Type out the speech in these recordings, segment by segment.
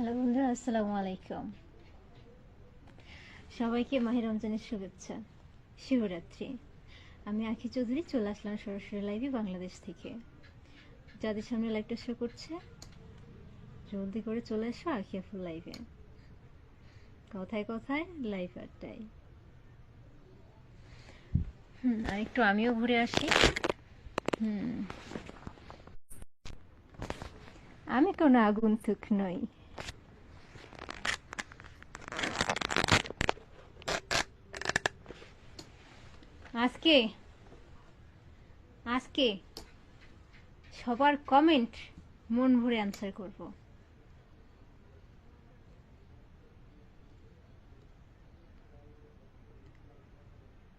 Hello বন্ধুরা, আসসালামু আলাইকুম। সবাইকে মাহির রমজানের শুভেচ্ছা। শিবরাত্রি আমি আখি চৌধুরী, চলে আসলাম সরাসরি লাইভে বাংলাদেশ থেকে। যাদের সামনে লাইভটা শো করছে, জলদি করে চলে এসো আখিয়া ফুল লাইভে কথায় কথায় লাইভ আড্ডায় হুম, আর একটু আমিও ঘুরে আসি। হুম। আমি কোনো আগন্তুক নই। আজকে? আজকে সবার কমেন্ট মন ভরে অ্যান্সার করব।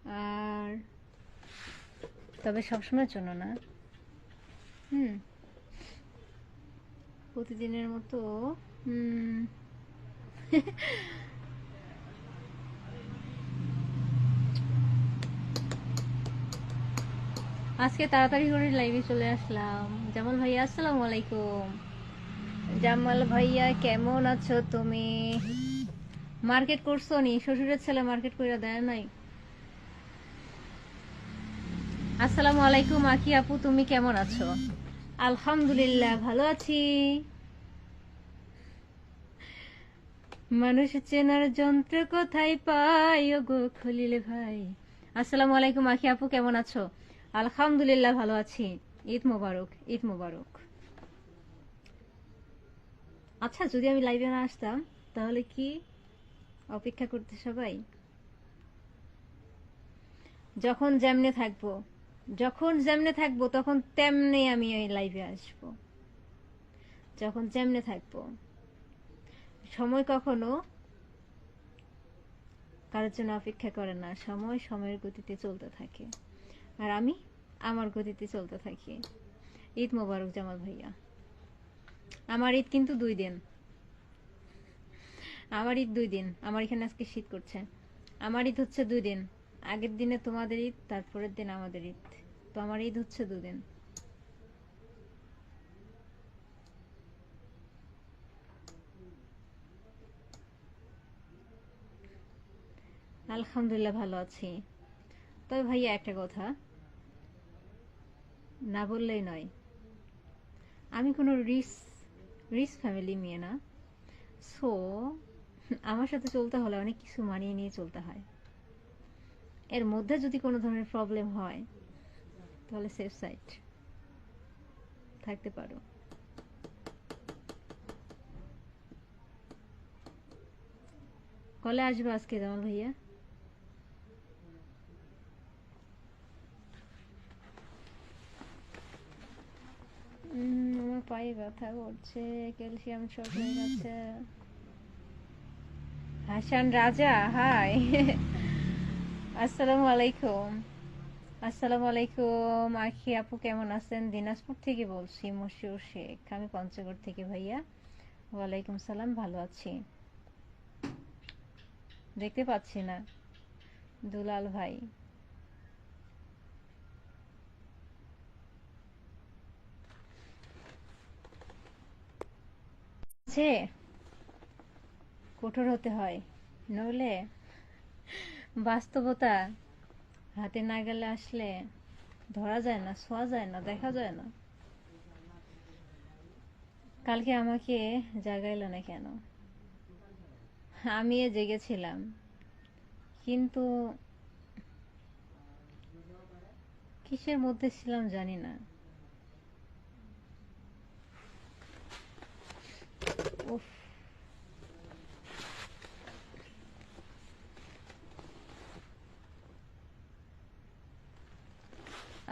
আর তবে সবসময়ের জন্য না। হুম। প্রতিদিনের মতো, হুম। আজকে তাড়াতাড়ি করে লাইভে চলে আসলাম। জামাল ভাইয়া, আসসালামু আলাইকুম। জামাল ভাইয়া, কেমন আছো তুমি? মার্কেট করছ নি? শ্বশুরের ছেলে মার্কেট করে দেয় নাই? আসসালামু আলাইকুম, আকি আপু, তুমি কেমন আছো? আলহামদুলিল্লাহ, ভালো আছি। মানুষ চেনার যন্ত্র কোথায় পাই ও গো খুলিলে ভাই। আসসালামু আলাইকুম আখি আপু, কেমন আছো? আলহামদুলিল্লাহ ভালো আছি। ঈদ মোবারক ঈদ মোবারক। আচ্ছা যদি আমি লাইভে না আসতাম, তাহলে কি অপেক্ষা করতে সবাই? যখন যেমনে থাকব, যখন যেমনে থাকব, তখন তেমনি আমি ওই লাইভে আসব। যখন যেমনে থাকব। সময় কখনো কারোর জন্য অপেক্ষা করে না, সময় সময়ের গতিতে চলতে থাকে। আর আমি আমার গতিতে চলতে থাকি। ঈদ মোবারক, জামাল ভাইয়া। আমার ঈদ কিন্তু দুই দিন। আমার ঈদ দুই দিন। আমার এখানে আজকে শীত করছে। আমার ঈদ হচ্ছে দুই দিন। আগের দিনে তোমাদের ঈদ, তারপরের দিন আমাদের ঈদ। তো আমার ঈদ হচ্ছে দুদিন আলহামদুলিল্লাহ ভালো আছি। তবে ভাইয়া একটা কথা। না বললেই নয়। আমি কোনো রিস রিস ফ্যামিলি মেয়ে না। সো, আমার সাথে চলতে হলে অনেক কিছু মানিয়ে নিয়ে চলতে হয়। এর মধ্যে যদি কোনো ধরনের প্রবলেম হয়, তাহলে সেফ সাইড থাকতে পারো। কলে আসবে আজকে জামাল ভাইয়া? আমার পায়ে ব্যথা করছে, ক্যালসিয়াম শর্ট হয়ে গেছে। হাসান রাজা হাই আসসালামু আলাইকুম। আসসালামু আলাইকুম, আখি আপু কেমন আছেন? দিনাজপুর থেকে বলছি, মশিউর শেখ। আমি পঞ্চগড় থেকে ভাইয়া। ওয়ালাইকুম সালাম, ভালো আছি। দেখতে পাচ্ছি না। দুলাল ভাই। আছে কঠোর হতে হয়। নইলে বাস্তবতা হাতে না গেলে আসলে ধরা যায় না, ছোঁয়া যায় না, দেখা যায় না। কালকে আমাকে জাগাইল না কেন? আমি জেগেছিলাম, কিন্তু কিসের মধ্যে ছিলাম জানি না।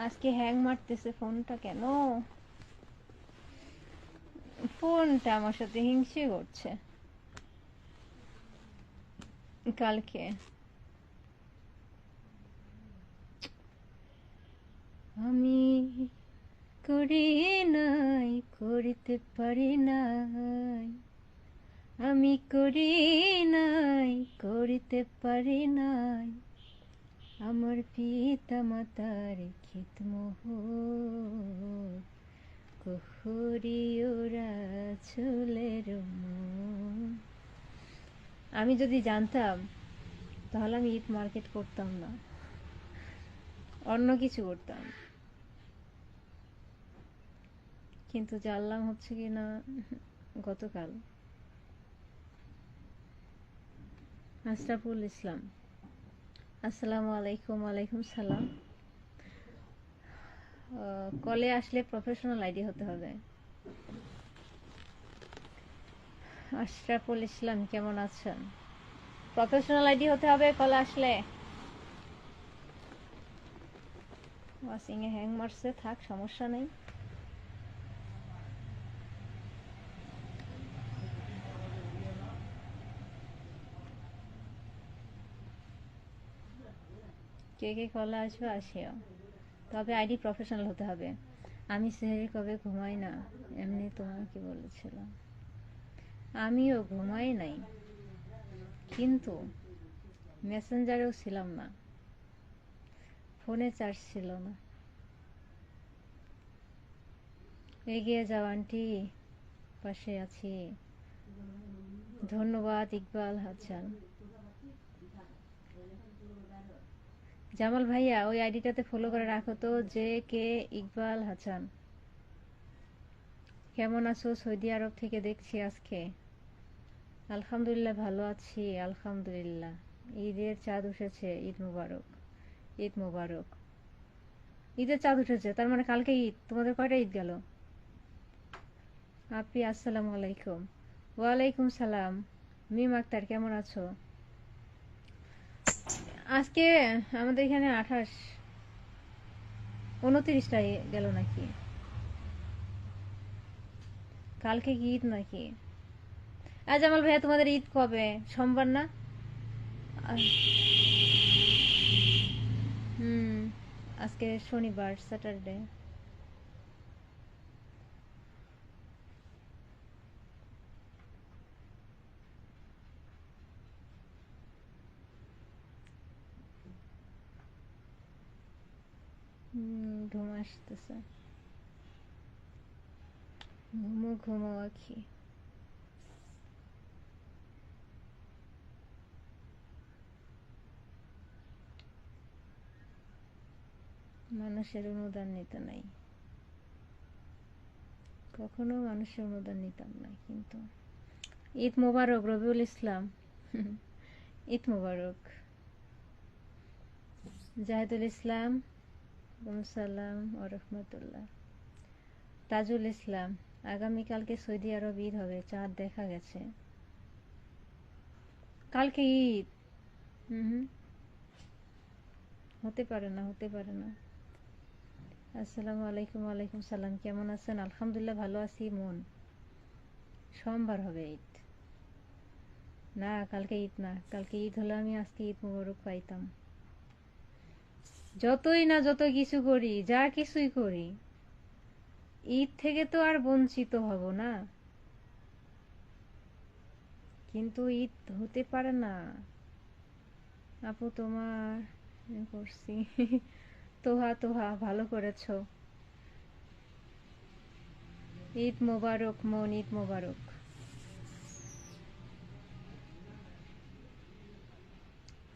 আজকে হ্যাং মারতেছে ফোনটা কেন? ফোনটা আমার সাথে হিংসে করছে। কালকে। আমি করি নাই, করিতে পারি নাই। আমি করি নাই, করিতে পারি নাই। আমার পিতা মাতার খিত মোহ কুহুরি ওরা চুলের আমি যদি জানতাম, তাহলে আমি ঈদ মার্কেট করতাম না। অন্য কিছু করতাম। কিন্তু জানলাম হচ্ছে কি না, গতকাল। আশরাফুল ইসলাম। আসসালামু আলাইকুম, ওয়ালাইকুম সালাম। কলে আসলে প্রফেশনাল আইডি হতে হবে। আশরাফুল ইসলাম, কেমন আছেন? প্রফেশনাল আইডি হতে হবে কলে আসলে? ওয়াশিং এ হ্যাং মারছে, থাক, সমস্যা নেই। কে কে কলা আসবে, আসিও। তবে আইডি প্রফেশনাল হতে হবে। আমি সেহেরি কবে ঘুমাই না, এমনি তোমাকে বলেছিলাম। আমিও ঘুমাই নাই, কিন্তু মেসেঞ্জারেও ছিলাম না। ফোনে চার্জ ছিল না। এগিয়ে যাও, আন্টি। পাশে আছি। ধন্যবাদ, ইকবাল হাসান। জামাল ভাইয়া, ওই আইডিটাতে ফলো করে রাখো তো যে কে ইকবাল হাসান। কেমন আছো? সৌদি আরব থেকে দেখছি আজকে। আলহামদুলিল্লাহ ভালো আছি, আলহামদুলিল্লাহ। ঈদের চাঁদ উঠেছে, ঈদ মুবারক ঈদ মুবারক। ঈদের চাঁদ উঠেছে, তার মানে কালকে ঈদ, তোমাদের কয়টা ঈদ গেল? আপি, আসসালামু আলাইকুম। ওয়ালাইকুম সালাম। মিম আক্তার, কেমন আছো? আজকে আমাদের এখানে আঠাশ উনত্রিশটা গেল নাকি? কালকে কি ঈদ নাকি? আজ আমার ভাইয়া, তোমাদের ঈদ কবে? সোমবার না? হুম, আজকে শনিবার, স্যাটারডে। ঘুম আসতেছে। ঘুমো ঘুমো, আখি। মানুষের অনুদান নিতে নাই। কখনো মানুষের অনুদান নিতাম না, কিন্তু ঈদ মোবারক, রবিউল ইসলাম। ঈদ মোবারক। জাহিদুল ইসলাম সালাম ও তাজুল ইসলাম, আগামীকালকে সৌদি আরব ঈদ হবে, চাঁদ দেখা গেছে। কালকে ঈদ। হুম হতে পারে না, হতে পারে না। আসসালামু আলাইকুম, ওয়ালাইকুম সালাম কেমন আছেন? আলহামদুলিল্লাহ ভালো আছি, মন। সোমবার হবে ঈদ। না, কালকে ঈদ না, কালকে ঈদ হলে আমি আজকে ঈদ মোবারক পাইতাম। যতই না যত কিছু করি, যা কিছুই করি, ঈদ থেকে তো আর বঞ্চিত হব না। কিন্তু ঈদ হতে পারে না। আপু তোমার করছি। তোহা তোহা, ভালো করেছ। ঈদ মোবারক, মন ঈদ মোবারক।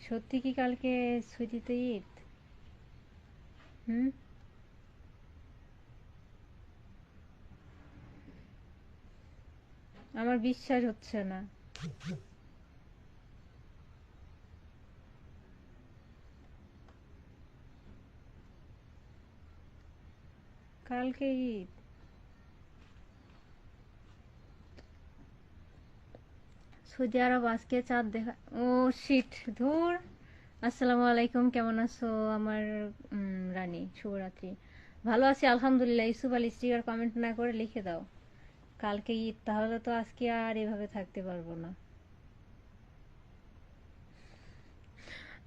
সত্যি কি কালকে ছুটিতে ঈদ? হুম আমার বিশ্বাস হচ্ছে না। কালকে ঈদ। সৌদি আরব আজকে চাঁদ দেখা ও শিট ধুর। আসসালামু আলাইকুম, কেমন আছো আমার রানী? শুভরাত্রি। ভালো আছি, আলহামদুলিল্লাহ। ইসুফ আলী স্টিকার কমেন্ট না করে লিখে দাও। কালকে ঈদ, তাহলে তো আজকে আর এভাবে থাকতে পারব না।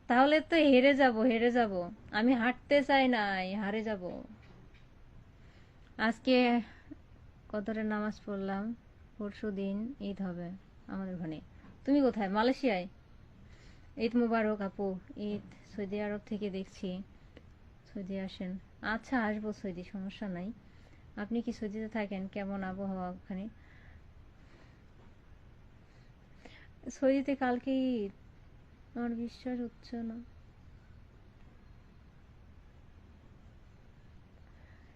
তাহলে তো হেরে যাব হেরে যাব। আমি হাঁটতে চাই নাই, হারে যাব। আজকে কতটা নামাজ পড়লাম, পরশু দিন ঈদ হবে আমাদের ওখানে তুমি কোথায়? মালয়েশিয়ায়? ঈদ মুবারক আপু, ঈদ সৌদি আরব থেকে দেখছি, সৌদি আসেন। আচ্ছা আসব সৌদি, সমস্যা নাই। আপনি কি সৌদিতে থাকেন? কেমন আবহাওয়া ওখানে? সৌদিতে কালকে ঈদ। আমার বিশ্বাস হচ্ছে না।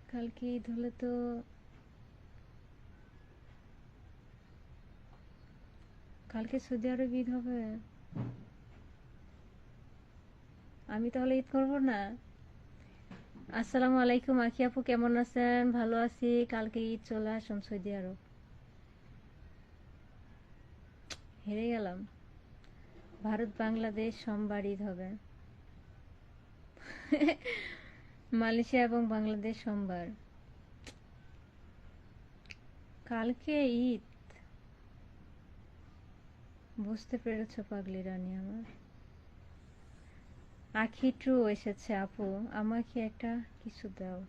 কালকে ঈদ হলে তো কালকে সৌদি আরব ঈদ হবে। আমি তাহলে ঈদ করব না? আসসালামু আলাইকুম আখি আপু কেমন আছেন? ভালো আছি। কালকে ঈদ চলে আসুন সৌদি আরব। হেরে গেলাম। ভারত, বাংলাদেশ, সোমবার ঈদ হবে। মালয়েশিয়া এবং বাংলাদেশ সোমবার। কালকে ঈদ। বুঝতে পেরেছ পাগলি রানী আমার। আখি ট্রু এসেছে, আপু। আমাকে একটা কিছু দাও।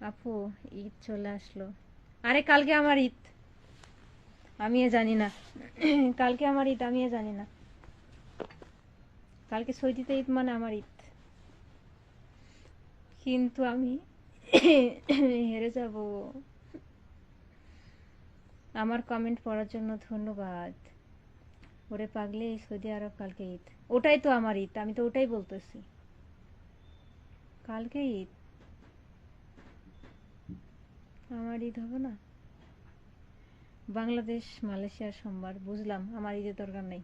আপু, ঈদ চলে আসলো। আরে, কালকে আমার ঈদ। আমি জানি না। কালকে আমার ঈদ আমি জানি না। কালকে সৌদিতে ঈদ মানে আমার ঈদ। কিন্তু আমি হেরে যাব। আমার কমেন্ট পড়ার জন্য ধন্যবাদ। ওরে পাগলে, সৌদি আরব কালকে ঈদ। ওটাই তো আমার ঈদ, আমি তো ওটাই বলতেছি। কালকে ঈদ? আমার ঈদ হবে না? বাংলাদেশ মালয়েশিয়ার সোমবার, বুঝলাম, আমার ঈদের দরকার নেই।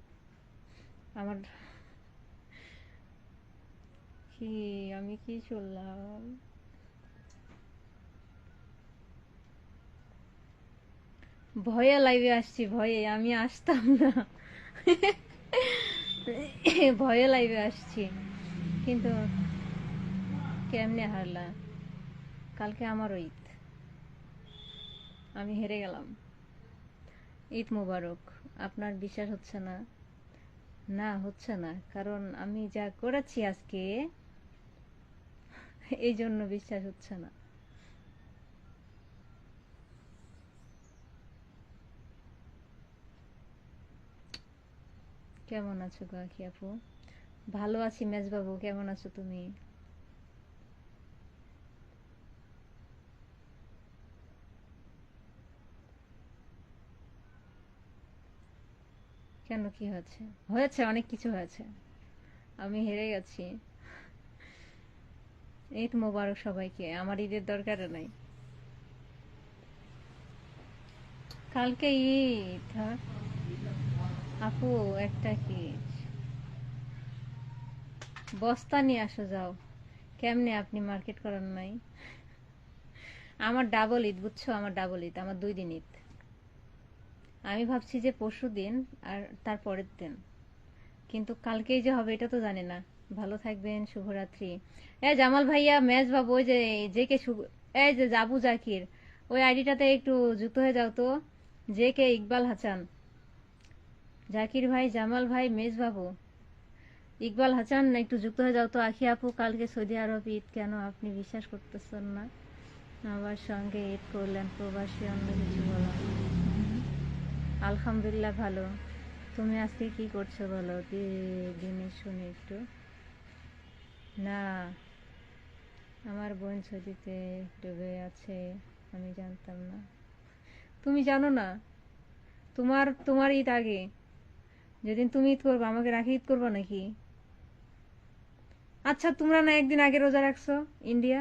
আমার কি, আমি কি চললাম? ভয়ে লাইভে আসছি, ভয়ে, আমি আসতাম না। ভয়ে লাইভে আসছি। কিন্তু কেমনে হারলা কালকে আমারও ঈদ। আমি হেরে গেলাম। ঈদ মুবারক। আপনার বিশ্বাস হচ্ছে না। না, হচ্ছে না। কারণ আমি যা করেছি আজকে, এই জন্য বিশ্বাস হচ্ছে না। কেমন আছো কাকি আপু? ভালো আছি মেজবাবু, কেমন আছো তুমি? কেন, কি হয়েছে? হয়েছে, অনেক কিছু হয়েছে। আমি হেরে গেছি। ঈদ মোবারক সবাইকে, আমার ঈদের দরকার নাই। কালকে ঈদ হ্যাঁ? আপু, একটা কি? বস্তা নিয়ে আসো, যাও। কেমনে আপনি মার্কেট করেন নাই? আমার ডাবল ঈদ, বুঝছ? আমার ডাবল ঈদ, আমার দুই দিন ঈদ। আমি ভাবছি যে পরশু দিন আর তার পরের দিন। কিন্তু কালকেই যে হবে, এটা তো জানি না। ভালো থাকবেন, শুভরাত্রি। এ জামাল ভাইয়া, মেজ বাবু, ওই যে যে কে এই যে জাবু জাকির, ওই আইডিটাতে একটু যুক্ত হয়ে যাও তো। যে কে ইকবাল হাসান। জাকির ভাই, জামাল ভাই, মেজ বাবু। ইকবাল হাসান না একটু যুক্ত হয়ে যাও তো। আখি আপু, কালকে সৌদি আরব ঈদ কেন আপনি বিশ্বাস করতেছেন না? আমার সঙ্গে ঈদ করলেন প্রবাসী, অন্য কিছু বলো আলহামদুলিল্লাহ ভালো। তুমি আজকে কি করছ বলো? দিনে শুনে একটু। না, আমার বোন সৌদিতে ডুবে আছে, আমি জানতাম না। তুমি জানো না? তোমার তোমার ঈদ আগে। যেদিন তুমি ঈদ করব, আমাকে রাখি ঈদ করব নাকি? আচ্ছা তোমরা না একদিন আগে রোজা রাখছো ইন্ডিয়া?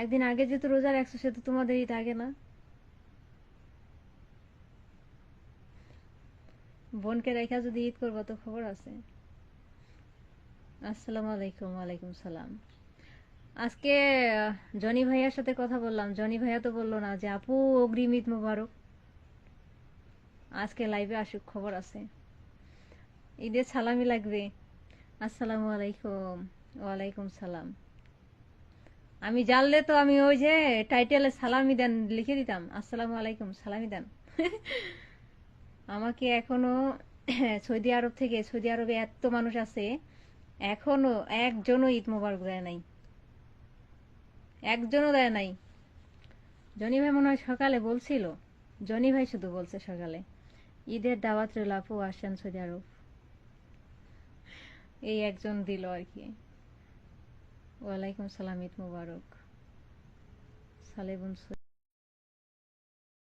একদিন আগে যেহেতু রোজা রাখছো সে তো তোমাদের ঈদ আগে না? বোনকে রেখা যদি ঈদ করব, তো খবর আছে। আসসালামু আলাইকুম, ওয়ালাইকুম সালাম। আজকে জনি ভাইয়ার সাথে কথা বললাম। জনি ভাইয়া তো বলল না যে, আপু, অগ্রিম ঈদ মুবারক। আজকে লাইভে আসুক, খবর আছে। ঈদের সালামি লাগবে। আসসালামু আলাইকুম। ওয়ালাইকুম সালাম। আমি জানলে তো আমি ওই যে টাইটেলে সালামি দেন লিখে দিতাম। আসসালামু আলাইকুম, সালামি দেন। আমাকে এখনও সৌদি আরব থেকে, সৌদি আরবে এত মানুষ আছে, এখনও একজনও ঈদ মোবারক দেয় নাই। একজনও দেয় নাই। জনি ভাই মনে হয় সকালে বলছিল। জনি ভাই শুধু বলছে সকালে। ঈদের দাওয়াত রইল আপু, আসেন সৌদি আরব। এই একজন দিল আর কি। ওয়ালাইকুম সালাম, ঈদ মুবারক। সালেবুন